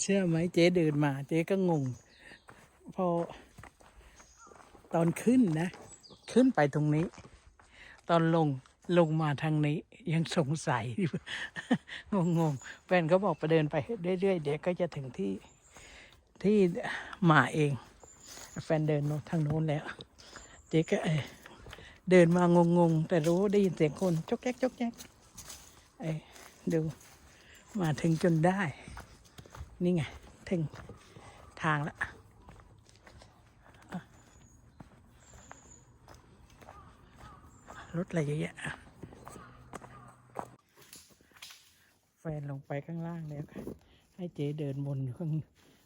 เชื่อไหมเจ๊เดินมาเจ๊ก็งง พอ ตอนขึ้นนะ ขึ้นไปตรงนี้ ตอนลงลงมาทางนี้ ยังสงสัยอยู่งงแฟนเขาบอกไปเดินไปเรื่อยๆเดี๋ยวก็จะถึงที่ที่มาเอง แฟนเดินทางโน้นแล้ว เจ๊ก็เอเดินมางงๆแต่รู้ได้ยินเสียงคนจกแจ๊กจกแจ๊กเอ้ยดูมาถึงจนได้ นี่ไง ถึงทางละอะรถอะไรเยอะแยะแฟนลงไปข้างล่างแล้วให้เจ๊เดินวนข้าง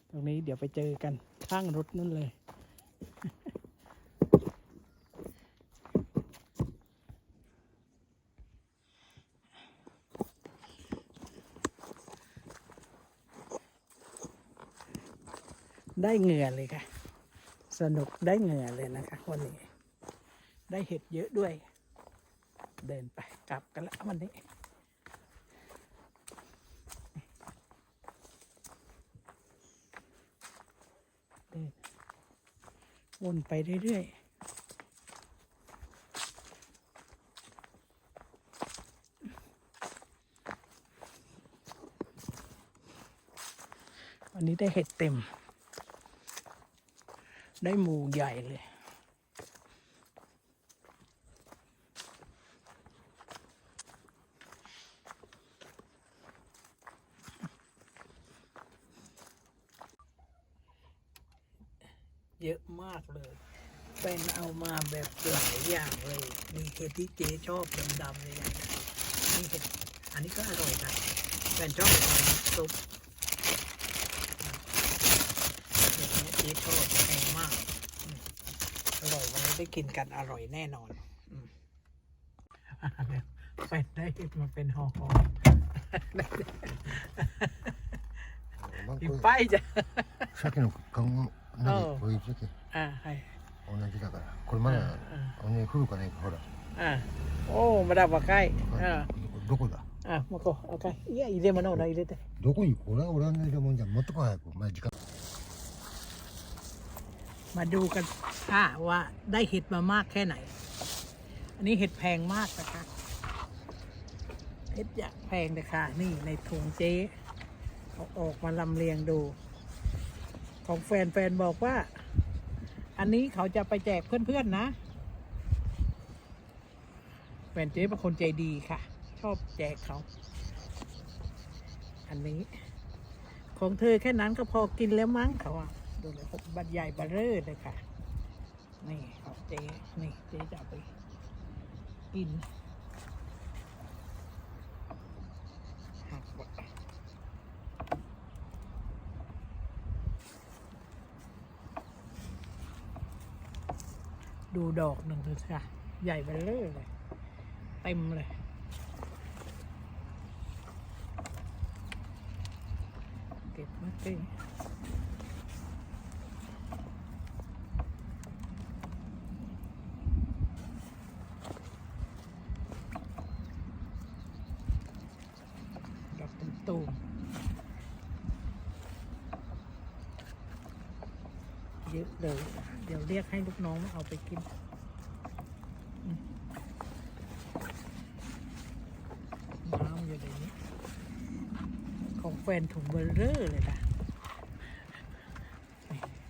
ตรงนี้เดี๋ยวไปเจอกันข้างรถนั่นเลย ได้เหงื่อเลยค่ะ สนุกได้เหงื่อเลยนะคะ วันนี้ ได้เห็ดเยอะด้วย เดินไปกลับกันและวันนี้เดินวนไปเรื่อยๆวันนี้ได้เห็ดเต็ม ได้หมูใหญ่เลย เยอะมากเลย เป็นเอามาแบบหลายอย่างเลย มีเห็ดที่เจ๊ชอบดำๆเลยอย่างนี่เห็ดอันนี้ก็อร่อยนะแฟนชอบทานซุปเห็ดเนี้ยเจ๊ชอบแพงมากอืมอร่อยวันนี้ได้กินกันอร่อยแน่นอนอืมอ่ะเดี๋ยวแฟนได้เห็ดมาเป็นห่อๆ まあ いっ これ ぱいじゃん。鮭の缶うんのこういう鮭あ、はい。同じだからこれまだうね降るかねほらあ、おお、まだ若い。あ、どこだあ、もうこう、若い。いや、入れ物を入れて。どこにこれは俺の入れ物じゃん持ってこい早くお前時間 มาดูกันค่ะว่าได้เห็ดมามากแค่ไหน อันนี้เห็ดแพงมากนะคะเห็ดอยากแพงเลยค่ะนี่ในถุงเจ๊เขาออกมาลำเลียงดู ของแฟนแฟนบอกว่า อันนี้เขาจะไปแจกเพื่อนๆนะ แฟนเจ๊เป็นคนใจดีค่ะ ชอบแจกเขา อันนี้ ของเธอแค่นั้นก็พอกินแล้วมั้งเขาอะ ดูเลยครับบัตรใหญ่บัตรเร่อเลยค่ะ นี่ของเจ๊นี่เจ๊จะไปกินหักหมดดูดอกหนึ่งเถอะค่ะ ใหญ่เบลเลอร์เลย เต็มเลย เก็บมาเต็มดอก ตูมเยอะเลยเดี๋ยวเรียกให้ลูกน้องเอาไปกินน้ำอยู่ในนี้ ของแฟนถุงเบลเลอร์เลยนะ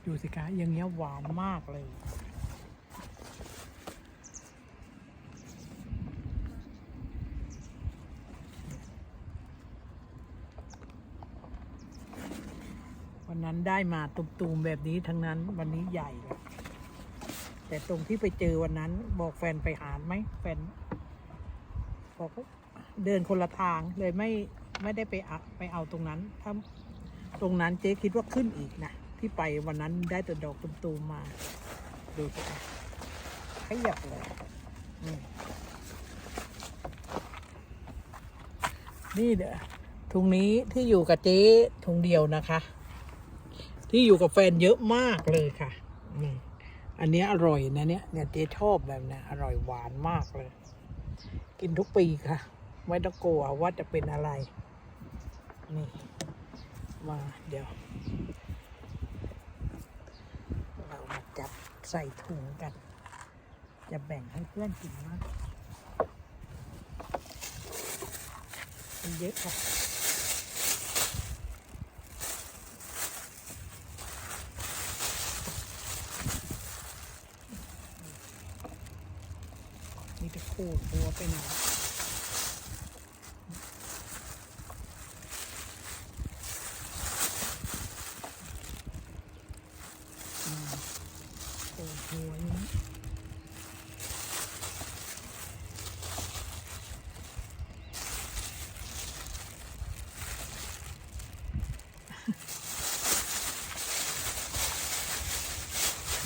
ดูสิคะอย่างเงี้ยหวานมากเลย วันนั้นได้มาตุ่มๆแบบนี้ทั้งนั้นวันนี้ใหญ่เลยแต่ตรงที่ไปเจอวันนั้น บอกแฟนไปหาไหมแฟนบอกเดินคนละทางเลยไม่ไม่ได้ไปเอาไปเอาตรงนั้น ถ้าตรงนั้นเจ๊คิดว่าขึ้นอีกนะ ที่ไปวันนั้นได้แต่ดอกตุมๆมา ดูสิขยับเลยนี่นี่เด้อถุงนี้ที่อยู่กับเจ๊ถุงเดียวนะคะ ที่อยู่กับแฟนเยอะมากเลยค่ะอันนี้อร่อยนะเนี่ยเนี่ยเจ๊ชอบแบบเนี้ยอร่อยหวานมากเลย กินทุกปีค่ะ ไม่ต้องกลัวว่าจะเป็นอะไร นี่ มาเดี๋ยว เรามาจับใส่ถุงกัน จะแบ่งให้เพื่อนกินมากมันเยอะค่ะ นี่จะโคตรัวไปหน่อยอืมโคตรหัวนี้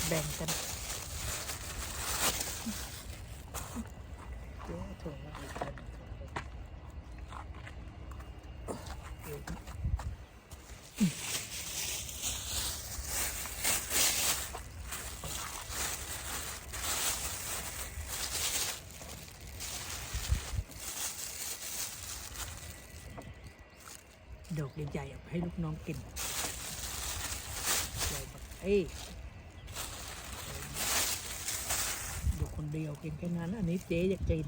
แบ่งกัน เดี๋ยวถุงมาอีกคนเดี๋ยวดอกใหญ่ๆเอาไปให้ลูกน้องกินใหญ่แบบเอ้ยอยู่คน เดียวกินแค่นั้น อันนี้เจ๊อยากกิน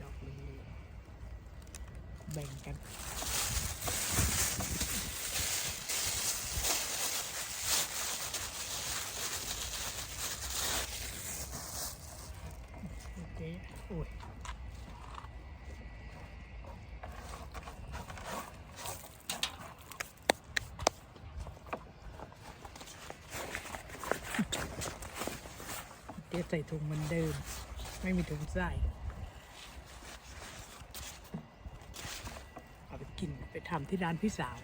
ดอกเหลืองแบ่งกัน โอเค โอ้ย เดี๋ยวใส่ถุงเหมือนเดิม ไม่มีถุงใส่เอาไปกินไปทำที่ร้านพี่สาว